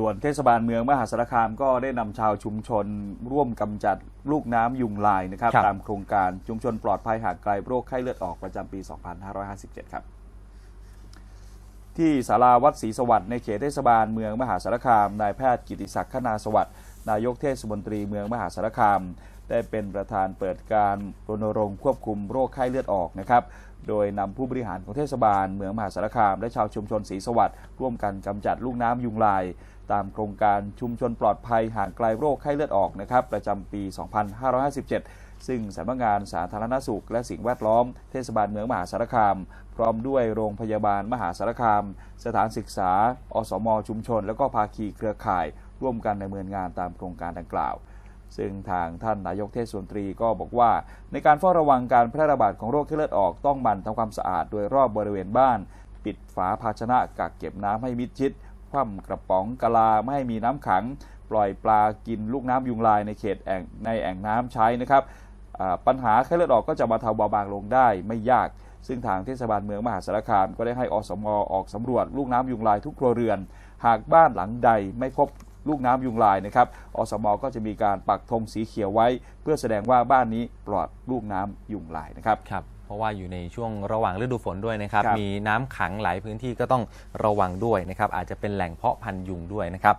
ส่วนเทศบาลเมืองมหาสารคามก็ได้นำชาวชุมชน ร่วมกำจัดลูกน้ำยุงลายนะครับครับตามโครงการชุมชนปลอดภัยห่างไกลโรคไข้เลือดออกประจำปี 2557 ครับ ที่ศาลาวัดศรีสวัสดิ์ในเขตเทศบาลเมืองมหาสารคามนายแพทย์กิติศักดิ์คณาสวัสดิ์ นายกเทศมนตรีเมืองมหาสารคาม ได้เป็นประธานเปิดการรณรงค์ควบคุมโรคไข้เลือดออกนะครับ โดยนำผู้บริหารของเทศบาลเมืองมหาสารคาม และชาวชุมชนศรีสวัสดิ์ร่วมกันกำจัดลูกน้ำยุงลาย ตามโครงการชุมชนปลอดภัยห่างไกลโรคไข้เลือดออกนะครับประจำปี 2557ซึ่งสำนักงานสาธารณสุข และสิ่งแวดล้อม เทศบาลเมืองมหาสารคาม พร้อมด้วยโรงพยาบาลมหาสารคาม สถานศึกษา อสม ชุมชน และก็ภาคีเครือข่าย ร่วมกันดำเนินงานตามโครงการดังกล่าว ซึ่งทางท่านนายกเทศมนตรีก็บอกว่า ในการเฝ้าระวังการแพร่ระบาดของโรคไข้เลือดออกต้องหมั่นทำความสะอาดโดยรอบบริเวณบ้าน ปิดฝาภาชนะกักเก็บน้ำให้มิดชิดคว่ำกระป๋องกะลาไม่ให้มีน้ำขัง ปล่อยปลากินลูกน้ำยุงลายในเขตแอ่งในแอ่งน้ำใช้นะครับปัญหาไข้เลือดออกก็จะมาเทาเบาบางลงได้ไม่ยาก ซึ่งทางเทศบาลเมืองมหาสารคาม ก็ได้ให้อสมออกสำรวจลูกน้ำยุงลายทุกครัวเรือน หากบ้านหลังใดไม่พบ ลูกน้ำยุงลายนะครับอสมก็จะมีการปักธงสีเขียวไว้ เพื่อแสดงว่าบ้านนี้ปลอดลูกน้ำยุงลายนะครับครับเพราะว่าอยู่ในช่วงระหว่างฤดูฝนด้วยนะครับครับมีน้ำขังหลายพื้นที่ก็ต้องระวังด้วยนะครับอาจจะเป็นแหล่งเพาะพันธุ์ยุงด้วยนะครับ